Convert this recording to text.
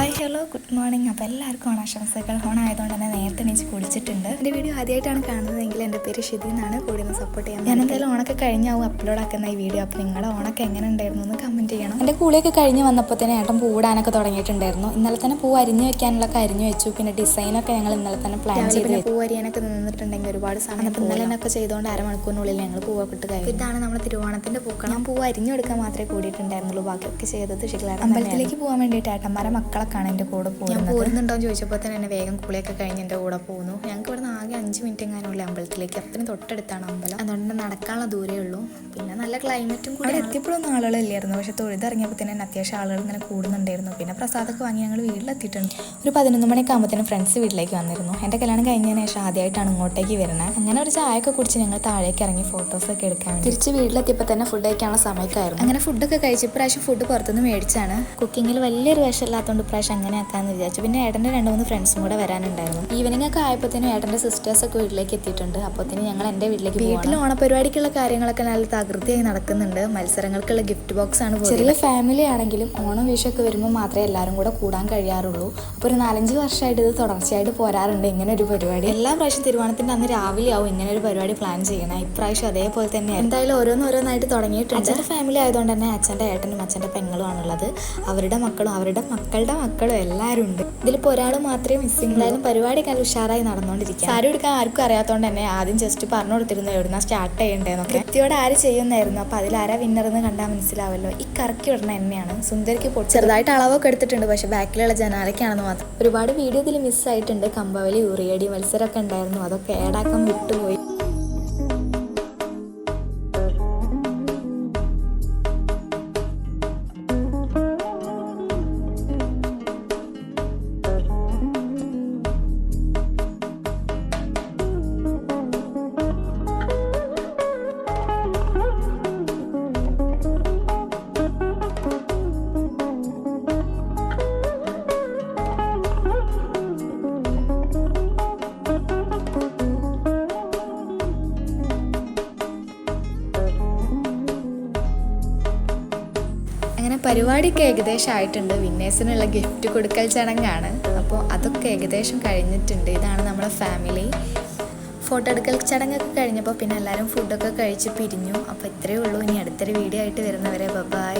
Good morning അപ്പോൾ എല്ലാവർക്കും ഓണാശംസകൾ ഓണായതുകൊണ്ട് തന്നെ നേരത്തെ എനിക്ക് കുടിച്ചിട്ടുണ്ട് എന്റെ വീഡിയോ ആദ്യമായിട്ടാണ് കാണുന്നതെങ്കിൽ എന്റെ പേര് ഷിതി എന്നാണ്. കൂടി ഒന്ന് സപ്പോർട്ട് ചെയ്യാൻ ഞാൻ എന്തായാലും ഓണൊക്കെ കഴിഞ്ഞാവും അപ്ലോഡ് ആക്കുന്ന ഈ വീഡിയോ അപ്പോൾ നിങ്ങളുടെ ഓണൊക്കെ എങ്ങനെ ഉണ്ടായിരുന്നു എന്ന് കമന്റ് ചെയ്യണം. എന്റെ കൂളിയൊക്കെ കഴിഞ്ഞ് വന്നപ്പോൾ തന്നെ ഏട്ടൻ പൂടാനൊക്കെ തുടങ്ങിയിട്ടുണ്ടായിരുന്നു. ഇന്നലെ തന്നെ പൂ അരിഞ്ഞു വെക്കാനുള്ള അരിഞ്ഞു വെച്ചു. പിന്നെ ഡിസൈനൊക്കെ ഞങ്ങൾ ഇന്നലെ തന്നെ പ്ലാൻ ചെയ്ത് പൂ അരിയാനൊക്കെ നിന്നിട്ടുണ്ടെങ്കിൽ ഒരുപാട് സമയം അപ്പോൾ ഇന്നലെ എന്നൊക്കെ ചെയ്തുകൊണ്ട് അരമണിക്കൂറിനുള്ളിൽ ഞങ്ങൾ പൂവൊക്കെ ഇട്ട് കഴിഞ്ഞു. ഇതാണ് നമ്മുടെ തിരുവോണത്തിന്റെ പൂക്കളം. ഞാൻ പൂ അരിഞ്ഞു കൊടുക്കാൻ മാത്രമേ കൂടിയിട്ടുണ്ടായിരുന്നുള്ളൂ. ബാക്കിയൊക്കെ ചെയ്തത് ശരിക്കും അമ്പലത്തിലേക്ക് പോകാൻ വേണ്ടിയിട്ട് ഏട്ടന്മാരെ മക്കളൊക്കെയാണ് എന്റെ കൂടെ പോകുന്നത് ഞാൻ പോരുന്നുണ്ടോ എന്ന് ചോദിച്ചപ്പോൾ തന്നെ എന്നെ വേഗം കുളിയൊക്കെ കഴിഞ്ഞ് എന്റെ കൂടെ പോകുന്നു. ഞങ്ങൾക്ക് ഇവിടെ നിന്ന് ആകെ അഞ്ച് മിനിറ്റ് എങ്ങാനുള്ള അമ്പലത്തിലേക്ക്. അത്രയും തൊട്ടടുത്താണ് അമ്പലം. അതുകൊണ്ട് നടക്കാനുള്ള ദൂരമേ ഉള്ളൂ. നല്ല ക്ലൈമറ്റും കൂടി എത്തിയപ്പോഴൊന്നും ആളുകളില്ലായിരുന്നു. പക്ഷെ തൊഴുതിറങ്ങിയപ്പോൾ തന്നെ അത്യാവശ്യം ആളുകൾ ഇങ്ങനെ കൂടുന്നുണ്ടായിരുന്നു. പിന്നെ പ്രസാദമൊക്കെ വാങ്ങി ഞങ്ങൾ വീട്ടിലെത്തിയിട്ടുണ്ട്. ഒരു പതിനൊന്ന് മണിയൊക്കെ ആകുമ്പോഴത്തേനും ഫ്രണ്ട്സ് വീട്ടിലേക്ക് വന്നിരുന്നു. എന്റെ കല്യാണം കഴിഞ്ഞതിന് ശേഷം ആദ്യമായിട്ടാണ് ഇങ്ങോട്ടേക്ക് വരുന്നത്. അങ്ങനെ ഒരു ചായയൊക്കെ കുടിച്ച് ഞങ്ങൾ താഴേക്ക് ഇറങ്ങി ഫോട്ടോസൊക്കെ എടുക്കാൻ. തിരിച്ച് വീട്ടിലെത്തിയപ്പോൾ തന്നെ ഫുഡ് കഴിക്കാനുള്ള സമയക്കായിരുന്നു അങ്ങനെ ഫുഡൊക്കെ കഴിച്ച് ഇപ്രാവശ്യം ഫുഡ് പുറത്തുനിന്ന് മേടിച്ചാണ്. കുക്കിങ്ങിൽ വലിയൊരു വിഷമില്ലാത്തതുകൊണ്ട് ഇപ്രാവശ്യം അങ്ങനെ ആക്കാമെന്ന് വിചാരിച്ചു. പിന്നെ ഏട്ടന്റെ രണ്ട് മൂന്ന് ഫ്രണ്ട്സും കൂടെ വരാനുണ്ടായിരുന്നു. ഈവനിങ് ഒക്കെ ആയപ്പോഴത്തേനും ഏട്ടന്റെ സിസ്റ്റേഴ്സൊക്കെ വീട്ടിലേക്ക് എത്തിയിട്ടുണ്ട്. അപ്പോഴത്തേനും ഞങ്ങൾ എന്റെ വീട്ടിലേക്ക് വീട്ടിൽ ഓണപരിപാടിക്കുള്ള കാര്യങ്ങളൊക്കെ നല്ല തകൃതിയായി നടക്കുന്നുണ്ട്. മത്സരങ്ങൾക്കുള്ള ഗിഫ്റ്റ് ബോക്സ് ആണ് ചെറിയ ഫാമിലി ആണെങ്കിലും ഓണം വിഷൊക്കെ വരുമ്പോൾ മാത്രമേ എല്ലാവരും കൂടെ കൂടാൻ കഴിയാറുള്ളൂ. അപ്പോൾ ഒരു നാലഞ്ച് വർഷമായിട്ട് ഇത് തുടർച്ചയായിട്ട് പോരാറുണ്ട്. ഇങ്ങനെ ഒരു പരിപാടി. എല്ലാ പ്രാവശ്യം തിരുവോണത്തിന്റെ അന്ന് രാവിലെ ആവും ഇങ്ങനെ ഒരു പരിപാടി പ്ലാൻ ചെയ്യണം ഇപ്രാവശ്യം അതേപോലെ തന്നെ എന്തായാലും ഓരോന്നോരോന്നായിട്ട് തുടങ്ങിയിട്ടുണ്ട്. അച്ഛന്റെ ഫാമിലി ആയതുകൊണ്ട് തന്നെ അച്ഛന്റെ ഏട്ടനും അച്ഛന്റെ പെങ്ങളും ആണുള്ളത്. അവരുടെ മക്കളും അവരുടെ മക്കളുടെ മക്കളും എല്ലാവരും ഉണ്ട്. ഇതിലിപ്പോൾ ഒരാൾ മാത്രമേ മിസ്സിംഗ് എന്തായാലും പരിപാടി കാലം ഉഷാറായി നടന്നുകൊണ്ടിരിക്കുക സാരി എടുക്കാൻ ആർക്കും അറിയാത്തതുകൊണ്ട് തന്നെ ആദ്യം ജസ്റ്റ് പറഞ്ഞു കൊടുത്തിരുന്നു എവിടുന്ന സ്റ്റാർട്ട് ചെയ്യണ്ടേന്നൊക്കെ. കൃത്യയോടെ ആര് ചെയ്യുന്നായിരുന്നു അപ്പോൾ അതിലാരാ ആരാ വിന്നർ എന്ന് കണ്ടാൽ മനസ്സിലാവല്ലോ. ഈ കറക്കി വിടണ എന്നെയാണ്. സുന്ദരിക്ക് പൊട്ടി ചെറുതായിട്ട് അളവൊക്കെ എടുത്തിട്ടുണ്ട്. പക്ഷെ ബാക്കിലുള്ള ജനാലയ്ക്കാണെന്ന് മാത്രം. ഒരുപാട് വീഡിയോ ഇതിൽ മിസ്സായിട്ടുണ്ട് കമ്പവലി ഉറിയടി മത്സരമൊക്കെ ഉണ്ടായിരുന്നു. അതൊക്കെ ഏടാക്കാൻ വിട്ടുപോയി. പരിപാടിയൊക്കെ ഏകദേശം ആയിട്ടുണ്ട്. വിന്നേഴ്സിനുള്ള ഗിഫ്റ്റ് കൊടുക്കൽ ചടങ്ങാണ്. അപ്പോൾ അതൊക്കെ ഏകദേശം കഴിഞ്ഞിട്ടുണ്ട്. ഇതാണ് നമ്മുടെ ഫാമിലി. ഫോട്ടോ എടുക്കൽ ചടങ്ങൊക്കെ കഴിഞ്ഞപ്പോൾ പിന്നെ എല്ലാവരും ഫുഡൊക്കെ കഴിച്ച് പിരിഞ്ഞു. അപ്പോൾ ഇത്രയേ ഉള്ളൂ. ഇനി അടുത്തൊരു വീഡിയോ ആയിട്ട് വരുന്നവരെ ബൈ